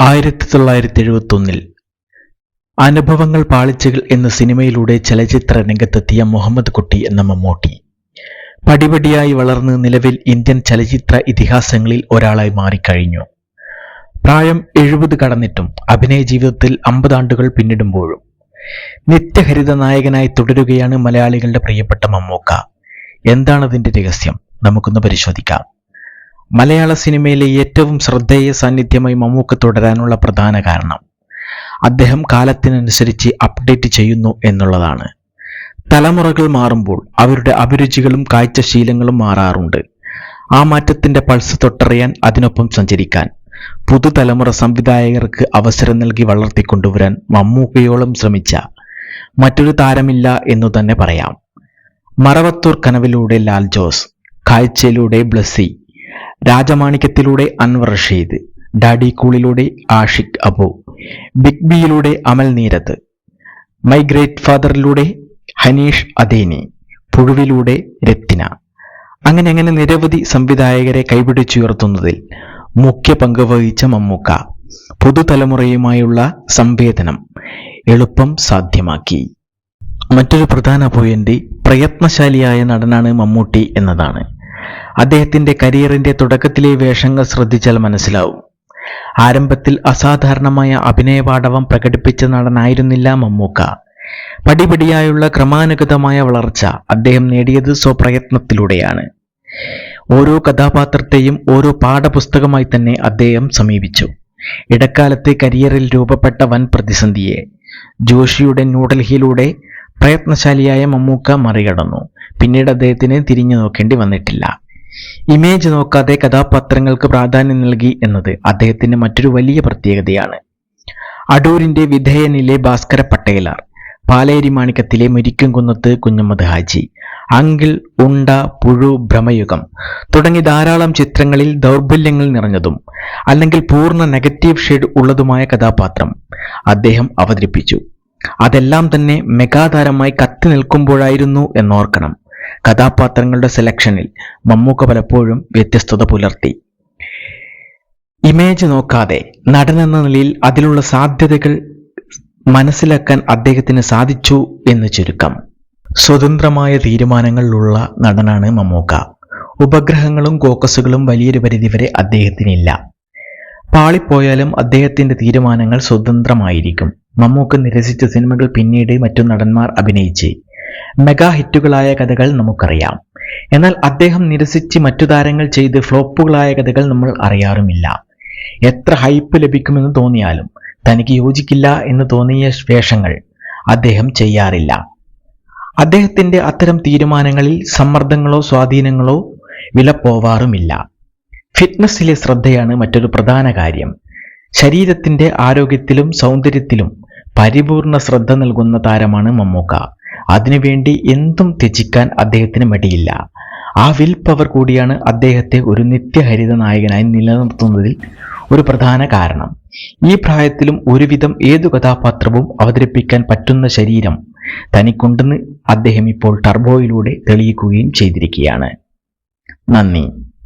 ആയിരത്തി തൊള്ളായിരത്തി എഴുപത്തി ഒന്നിൽ അനുഭവങ്ങൾ പാളിച്ചകൾ എന്ന സിനിമയിലൂടെ ചലച്ചിത്ര രംഗത്തെത്തിയ മുഹമ്മദ് കുട്ടി എന്ന മമ്മൂട്ടി. പടിപടിയായി വളർന്ന് നിലവിൽ ഇന്ത്യൻ ചലച്ചിത്ര ഇതിഹാസങ്ങളിൽ ഒരാളായി മാറിക്കഴിഞ്ഞു. പ്രായം എഴുപത് കടന്നിട്ടും അഭിനയ ജീവിതത്തിൽ അമ്പത് ആണ്ടുകൾ പിന്നിടുമ്പോഴും നിത്യഹരിത നായകനായി തുടരുകയാണ് മലയാളികളുടെ പ്രിയപ്പെട്ട മമ്മൂക്ക. എന്താണ് അതിന്റെ രഹസ്യം? നമുക്കൊന്ന് പരിശോധിക്കാം. മലയാള സിനിമയിലെ ഏറ്റവും ശ്രദ്ധേയ സാന്നിധ്യമായി മമ്മൂക്ക തുടരാനുള്ള പ്രധാന കാരണം അദ്ദേഹം കാലത്തിനനുസരിച്ച് അപ്ഡേറ്റ് ചെയ്യുന്നു എന്നുള്ളതാണ്. തലമുറകൾ മാറുമ്പോൾ അവരുടെ അഭിരുചികളും കാഴ്ചശീലങ്ങളും മാറാറുണ്ട്. ആ മാറ്റത്തിന്റെ പൾസ് തൊട്ടറിയാൻ അതിനൊപ്പം സഞ്ചരിക്കാൻ പുതുതലമുറ സംവിധായകർക്ക് അവസരം നൽകി വളർത്തിക്കൊണ്ടുവരാൻ മമ്മൂക്കയോളം ശ്രമിച്ച മറ്റൊരു താരമില്ല എന്നു തന്നെ പറയാം. മറവത്തൂർ കനവിലൂടെ ലാൽ ജോസ് കാഴ്ചയിലൂടെ ബ്ലസ്സി. രാജമാണിക്യത്തിലൂടെ അൻവർ റഷീദ് ഡാഡി കൂളിലൂടെ ആഷിഖ് അബു ബിഗ് ബിയിലൂടെ അമൽ നീരത് മൈ ഗ്രേറ്റ് ഫാദറിലൂടെ ഹനീഷ് അദേനി പുഴുവിലൂടെ രത്തിന. അങ്ങനെ അങ്ങനെ നിരവധി സംവിധായകരെ കൈപിടിച്ചുയർത്തുന്നതിൽ മുഖ്യ പങ്ക് വഹിച്ച മമ്മൂക്ക പുതുതലമുറയുമായുള്ള സംവേദനം എളുപ്പം സാധ്യമാക്കി. മറ്റൊരു പ്രധാന പോയിന്റ് പ്രയത്നശാലിയായ നടനാണ് മമ്മൂട്ടി എന്നതാണ്. അദ്ദേഹത്തിന്റെ കരിയറിന്റെ തുടക്കത്തിലെ വേഷങ്ങൾ ശ്രദ്ധിച്ചാൽ മനസ്സിലാവും. ആരംഭത്തിൽ അസാധാരണമായ അഭിനയപാടവം പ്രകടിപ്പിച്ച നടനായിരുന്നില്ല മമ്മൂക്ക. പടിപടിയായുള്ള ക്രമാനുഗതമായ വളർച്ച അദ്ദേഹം നേടിയത് സ്വപ്രയത്നത്തിലൂടെയാണ്. ഓരോ കഥാപാത്രത്തെയും ഓരോ പാഠപുസ്തകമായി തന്നെ അദ്ദേഹം സമീപിച്ചു. ഇടക്കാലത്തെ കരിയറിൽ രൂപപ്പെട്ട വൻ പ്രതിസന്ധിയെ ജോഷിയുടെ ന്യൂഡൽഹിയിലൂടെ പ്രയത്നശാലിയായ മമ്മൂക്ക മറികടന്നു. പിന്നീട് അദ്ദേഹത്തിന് തിരിഞ്ഞു നോക്കേണ്ടി വന്നിട്ടില്ല. ഇമേജ് നോക്കാതെ കഥാപാത്രങ്ങൾക്ക് പ്രാധാന്യം നൽകി എന്നത് അദ്ദേഹത്തിന്റെ മറ്റൊരു വലിയ പ്രത്യേകതയാണ്. അടൂരിന്റെ വിധേയനിലെ ഭാസ്കര പട്ടേലാർ പാലേരി മാണിക്കത്തിലെ മുരിക്കും കുന്നത്ത് കുഞ്ഞമ്മദ് ഹാജി അങ്കിൾ ഉണ്ട പുഴു ഭ്രമയുഗം തുടങ്ങി ധാരാളം ചിത്രങ്ങളിൽ ദൗർബല്യങ്ങൾ നിറഞ്ഞതും അല്ലെങ്കിൽ പൂർണ നെഗറ്റീവ് ഷെയ്ഡ് ഉള്ളതുമായ കഥാപാത്രം അദ്ദേഹം അവതരിപ്പിച്ചു. അതെല്ലാം തന്നെ മെഗാതാരമായി കത്തി നിൽക്കുമ്പോഴായിരുന്നു എന്നോർക്കണം. കഥാപാത്രങ്ങളുടെ സെലക്ഷനിൽ മമ്മൂക്ക പലപ്പോഴും വ്യത്യസ്തത പുലർത്തി. ഇമേജ് നോക്കാതെ നടൻ എന്ന നിലയിൽ അതിലുള്ള സാധ്യതകൾ മനസ്സിലാക്കാൻ അദ്ദേഹത്തിന് സാധിച്ചു എന്ന് ചുരുക്കം. സ്വതന്ത്രമായ തീരുമാനങ്ങളിലുള്ള നടനാണ് മമ്മൂക്ക. ഉപഗ്രഹങ്ങളും കോക്കസുകളും വലിയൊരു പരിധിവരെ അദ്ദേഹത്തിനില്ല. പാളിപ്പോയാലും അദ്ദേഹത്തിന്റെ തീരുമാനങ്ങൾ സ്വതന്ത്രമായിരിക്കും. മമ്മൂക്ക നിരസിച്ച സിനിമകൾ പിന്നീട് മറ്റു നടന്മാർ അഭിനയിച്ച് മെഗാ ഹിറ്റുകളായ കഥകൾ നമുക്കറിയാം. എന്നാൽ അദ്ദേഹം നിരസിച്ച് മറ്റു താരങ്ങൾ ചെയ്ത് ഫ്ലോപ്പുകളായ കഥകൾ നമ്മൾ അറിയാറുമില്ല. എത്ര ഹൈപ്പ് ലഭിക്കുമെന്ന് തോന്നിയാലും തനിക്ക് യോജിക്കില്ല എന്ന് തോന്നിയ വേഷങ്ങൾ അദ്ദേഹം ചെയ്യാറില്ല. അദ്ദേഹത്തിന്റെ അത്തരം തീരുമാനങ്ങളിൽ സമ്മർദ്ദങ്ങളോ സ്വാധീനങ്ങളോ വിലപ്പോവാറുമില്ല. ഫിറ്റ്നസ്സിലെ ശ്രദ്ധയാണ് മറ്റൊരു പ്രധാന കാര്യം. ശരീരത്തിന്റെ ആരോഗ്യത്തിലും സൗന്ദര്യത്തിലും പരിപൂർണ ശ്രദ്ധ നൽകുന്ന താരമാണ് മമ്മൂക്ക. അതിനുവേണ്ടി എന്തും ത്യജിക്കാൻ അദ്ദേഹത്തിന് മടിയില്ല. ആ വിൽ പവർ കൂടിയാണ് അദ്ദേഹത്തെ ഒരു നിത്യഹരിത നായകനായി നിലനിർത്തുന്നതിൽ ഒരു പ്രധാന കാരണം. ഈ പ്രായത്തിലും ഒരുവിധം ഏതു കഥാപാത്രവും അവതരിപ്പിക്കാൻ പറ്റുന്ന ശരീരം തനിക്കുണ്ടെന്ന് അദ്ദേഹം ഇപ്പോൾ ടർബോയിലൂടെ തെളിയിക്കുകയും ചെയ്തിരിക്കുകയാണ്. നന്ദി.